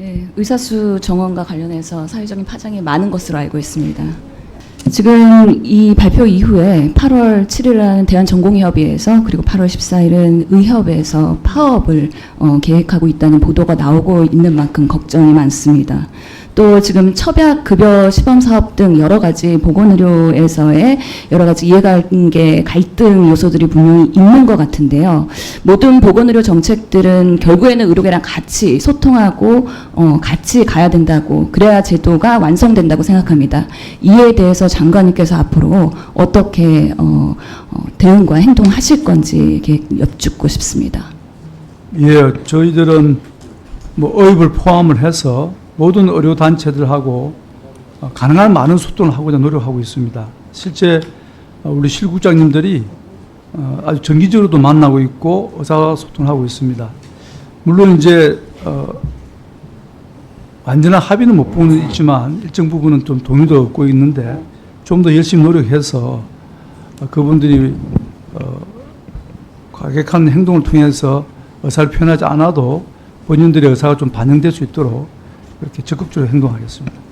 예, 의사수 정원과 관련해서 사회적인 파장이 많은 것으로 알고 있습니다. 지금 이 발표 이후에 8월 7일에는 대한전공의협의회에서 그리고 8월 14일은 의협에서 파업을 어, 계획하고 있다는 보도가 나오고 있는 만큼 걱정이 많습니다. 또 지금 첩약 급여 시범 사업 등 여러 가지 보건의료에서의 여러 가지 이해관계 갈등 요소들이 분명히 있는 것 같은데요. 모든 보건의료 정책들은 결국에는 의료계랑 같이 소통하고 어, 같이 가야 된다고 그래야 제도가 완성된다고 생각합니다. 이에 대해서 장관님께서 앞으로 어떻게 어, 어, 대응과 행동하실 건지 여쭙고 싶습니다. 예, 저희들은 뭐 의협을 포함을 해서 모든 의료 단체들하고 어, 가능한 많은 소통을 하고자 노력하고 있습니다. 실제 어, 우리 실국장님들이 어, 아주 정기적으로도 만나고 있고 의사소통을 하고 있습니다. 물론 이제 어, 완전한 합의는 못 보는 있지만 일정 부분은 좀 동의도 얻고 있는데 좀 더 열심히 노력해서 어, 그분들이 어, 과격한 행동을 통해서 의사를 표현하지 않아도 본인들의 의사가 좀 반영될 수 있도록 그렇게 적극적으로 행동하겠습니다.